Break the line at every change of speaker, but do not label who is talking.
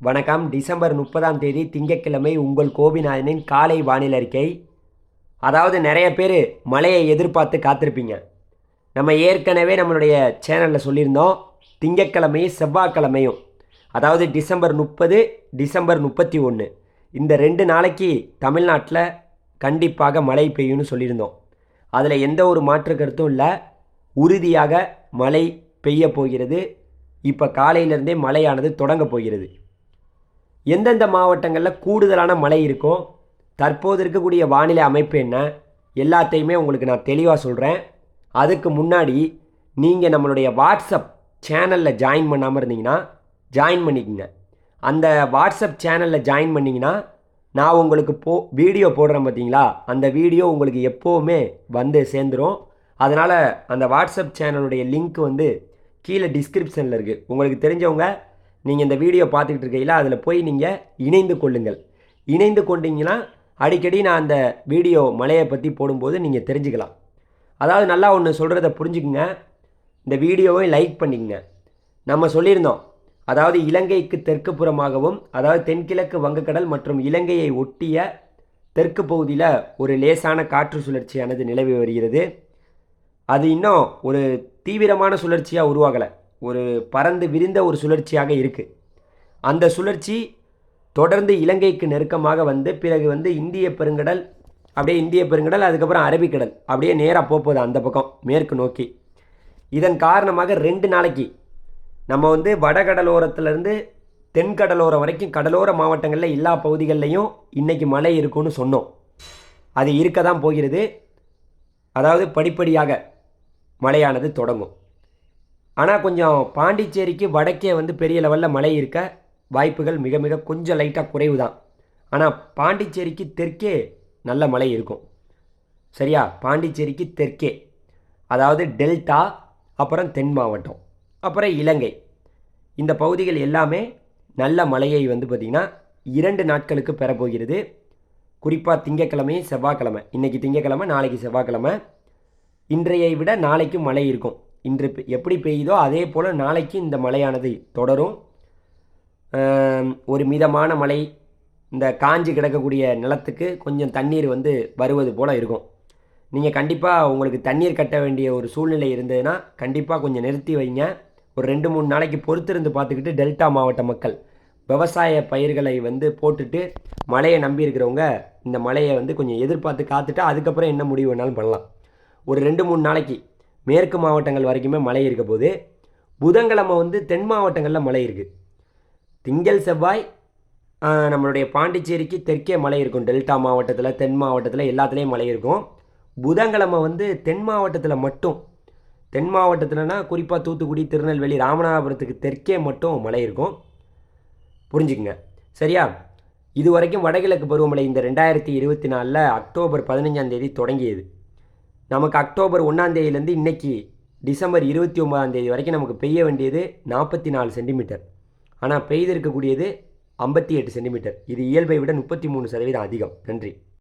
வணக்கம். டிசம்பர் முப்பதாம் தேதி திங்கட்கிழமை உங்கள் கோபிநாதனின் காலை வானிலை அறிக்கை. அதாவது நிறைய பேர் மழையை எதிர்பார்த்து காத்திருப்பீங்க. நம்ம ஏற்கனவே நம்மளுடைய சேனலில் சொல்லியிருந்தோம் திங்கட்கிழமையும் செவ்வாய்க்கிழமையும் அதாவது டிசம்பர் முப்பது டிசம்பர் முப்பத்தி ஒன்று இந்த ரெண்டு நாளைக்கு தமிழ்நாட்டில் கண்டிப்பாக மழை பெய்யும்னு சொல்லியிருந்தோம். அதில் எந்த ஒரு மாற்று கருத்தும் இல்லை. உறுதியாக மழை பெய்ய போகிறது. இப்போ காலையிலேருந்தே மழையானது தொடங்க போகிறது. எந்தெந்த மாவட்டங்களில் கூடுதலான மழை இருக்கும் தற்போது இருக்கக்கூடிய வானிலை அமைப்பு என்ன எல்லாத்தையுமே உங்களுக்கு நான் தெளிவாக சொல்கிறேன் அதுக்கு முன்னாடி நீங்கள் நம்மளுடைய வாட்ஸ்அப் சேனலில் ஜாயின் பண்ணாமல் இருந்தீங்கன்னா ஜாயின் பண்ணிக்கங்க. அந்த வாட்ஸ்அப் சேனலில் ஜாயின் பண்ணிங்கன்னா நான் உங்களுக்கு போ வீடியோ போடுறேன் பார்த்தீங்களா அந்த வீடியோ உங்களுக்கு எப்போவுமே வந்து சேர்ந்துடும் அதனால் அந்த வாட்ஸ்அப் சேனலுடைய லிங்க் வந்து கீழே டிஸ்கிரிப்ஷனில் இருக்குது உங்களுக்கு தெரிஞ்சவங்க நீங்கள் இந்த வீடியோ பார்த்துக்கிட்டு இருக்கையில் அதில் போய் நீங்கள் இணைந்து கொள்ளுங்கள். இணைந்து கொண்டீங்கன்னா அடிக்கடி நான் அந்த வீடியோ மலையை பற்றி போடும்போது நீங்கள் தெரிஞ்சுக்கலாம். அதாவது நல்லா ஒன்று சொல்கிறத புரிஞ்சுக்குங்க. இந்த வீடியோவை லைக் பண்ணிக்கங்க. நம்ம சொல்லியிருந்தோம். அதாவது இலங்கைக்கு தெற்கு புறமாகவும் அதாவது தென்கிழக்கு வங்கக்கடல் மற்றும் இலங்கையை ஒட்டிய தெற்கு பகுதியில் ஒரு லேசான காற்று சுழற்சியானது நிலவி வருகிறது. அது இன்னும் ஒரு தீவிரமான சுழற்சியாக உருவாகலை. ஒரு பறந்து விரிந்த ஒரு சுழற்சியாக இருக்குது அந்த சுழற்சி தொடர்ந்து இலங்கைக்கு நெருக்கமாக வந்து பிறகு வந்து இந்திய பெருங்கடல் அப்படியே இந்திய பெருங்கடல் அதுக்கப்புறம் அரபிக்கடல் அப்படியே நேராக போகுது அந்த பக்கம் மேற்கு நோக்கி. இதன் காரணமாக ரெண்டு நாளைக்கு நம்ம வந்து வடகடலோரத்துலேருந்து தென்கடலோரம் வரைக்கும் கடலோர மாவட்டங்களில் எல்லா பகுதிகள்லையும் இன்றைக்கி மழை இருக்கும்னு சொன்னோம். அது இருக்க தான் போகிறது. அதாவது படிப்படியாக மழையானது தொடங்கும். ஆனால் கொஞ்சம் பாண்டிச்சேரிக்கு வடக்கே வந்து பெரிய லெவலில் மழை இருக்க வாய்ப்புகள் மிக மிக கொஞ்சம் லைட்டாக குறைவு தான் ஆனால் பாண்டிச்சேரிக்கு தெற்கே நல்ல மழை இருக்கும். சரியா? பாண்டிச்சேரிக்கு தெற்கே. அதாவது டெல்டா அப்புறம் தென் மாவட்டம் அப்புறம் இலங்கை. இந்த பகுதிகள் எல்லாமே நல்ல மழையை வந்து பார்த்திங்கன்னா இரண்டு நாட்களுக்கு பெறப்போகிறது. குறிப்பாக திங்கக்கிழமையும் செவ்வாய்க்கிழமை. இன்றைக்கி திங்கக்கிழமை நாளைக்கு செவ்வாய்க்கிழமை. இன்றையை விட நாளைக்கு மழை இருக்கும். இன்று எப்படி பெய்யுதோ அதே போல் நாளைக்கு இந்த மழையானது தொடரும். ஒரு மிதமான மழை இந்த காஞ்சி கிடக்கக்கூடிய நிலத்துக்கு கொஞ்சம் தண்ணீர் வந்து வருவது போல் இருக்கும். நீங்கள் கண்டிப்பாக உங்களுக்கு தண்ணீர் கட்ட வேண்டிய ஒரு சூழ்நிலை இருந்ததுன்னா கண்டிப்பாக கொஞ்சம் நிறுத்தி வைங்க. ஒரு ரெண்டு மூணு நாளைக்கு பொறுத்திருந்து பார்த்துக்கிட்டு டெல்டா மாவட்ட மக்கள் விவசாய பயிர்களை வந்து போட்டுட்டு மழையை நம்பி இருக்கிறவங்க இந்த மழையை வந்து கொஞ்சம் எதிர்பார்த்து காத்துட்டு அதுக்கப்புறம் என்ன முடிவு வேணாலும் பண்ணலாம். ஒரு ரெண்டு மூணு நாளைக்கு மேற்கு மாவட்டங்கள் வரைக்குமே மழை இருக்க போது புதன்கிழமை வந்து தென் மாவட்டங்களில் மழை இருக்குது திங்கள் செவ்வாய் நம்மளுடைய பாண்டிச்சேரிக்கு தெற்கே மழை இருக்கும். டெல்டா மாவட்டத்தில் தென் மாவட்டத்தில் எல்லாத்துலேயும் மழை இருக்கும். புதன்கிழமை வந்து தென் மாவட்டத்தில் மட்டும் தென் மாவட்டத்தில்னா குறிப்பாக தூத்துக்குடி திருநெல்வேலி ராமநாதபுரத்துக்கு தெற்கே மட்டும் மழை இருக்கும். புரிஞ்சுக்குங்க. சரியா? இது வரைக்கும் வடகிழக்கு பருவமழை இந்த ரெண்டாயிரத்தி இருபத்தி நாலில் அக்டோபர் பதினஞ்சாம் தேதி தொடங்கியது. நமக்கு அக்டோபர் ஒன்றாந்தேதியிலேருந்து இன்றைக்கி இன்னைக்கு டிசம்பர் இருபத்தி ஒன்பதாந்தேதி வரைக்கும் நமக்கு பெய்ய வேண்டியது நாற்பத்தி நாலு சென்டிமீட்டர். ஆனால் பெய்திருக்கக்கூடியது ஐம்பத்தி எட்டு சென்டிமீட்டர். இது இயல்பை விட முப்பத்தி மூணு சதவீதம் அதிகம். நன்றி.